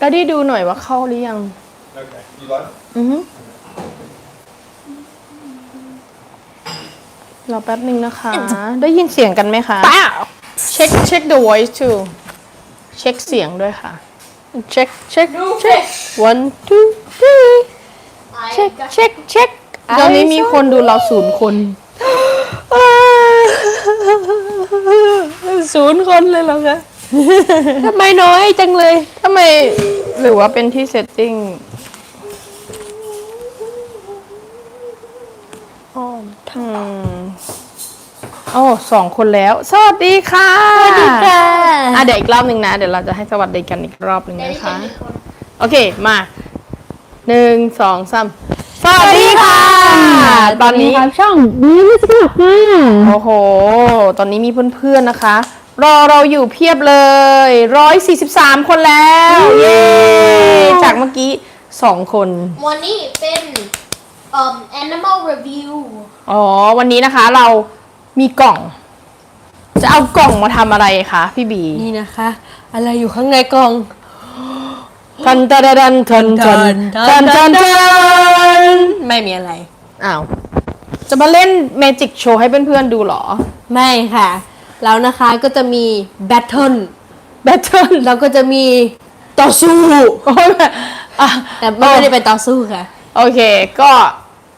ก็ไดีดูหน่อยว่าเข้าหรือยังอือฮึรอแป๊บหนึ่งนะคะ ได้ยินเสียงกันไหมคะ เช็คเช็ค the voice too เช็คเสียงด้วยค่ะ เช็คเช็คเช็ค one two three เช็คเช็คเช็คตอนนี้มีคนดูเราศูนย์คนศูนย์คนเลยเหรอคะ ทำไมน้อยจังเลยทำไมหรือว่าเป็นที่เซตติ้งอ้อมอืโอ้สองคนแล้ว สวัสดีค่ะสวัสดีค่ะอะเดี๋ยวอีกรอบหนึ่งนะ เดี๋ยวเราจะให้สวัสดีกันอีกรอบหนึ่งนะคะ โอเคมาหนึ่งสองสามสวัสดีค่ะ ตอนนี้ช่องนี้ไม่สนุกค่ะโอ้โห ตอนนี้มีเพื่อนๆนะคะ รอเราอยู่เพียบเลย 143 คนแล้ว เย้ จากเมื่อกี้ 2 คน วันนี้เป็นเอ่ animal review อ๋อ วันนี้นะคะเรามีกล่อง จะเอากล่องมาทำอะไรคะพี่บี นี่นะคะ อะไรอยู่ข้างในกล่องทันทันทันทันทันทันทันทันไม่มีอะไร อ้าว จะมาเล่นแมจิกโชว์ให้เพื่อนๆดูเหรอ ไม่ค่ะ แล้วนะคะก็จะมีแบทเทิลแบทเทิลแล้วก็จะมีต่อสู้ โอ้แม่แต่ไม่ได้เป็นต่อสู้ค่ะ โอเค ก็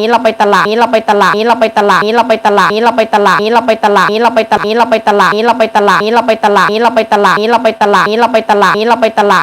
นี้เราไปตลาดนี้เราไปตลาดนี้เราไปตลาดนี้เราไปตลาดนี้เราไปตลาดนี้เราไปตลาดนี้เราไปตลาดนี้เราไปตลาดนี้เราไปตลาดนี้เราไปตลาดนี้เราไปตลาดนี้เราไปตลาดนี้เราไปตลาดนี้ตลาดนี้เราไปตลาด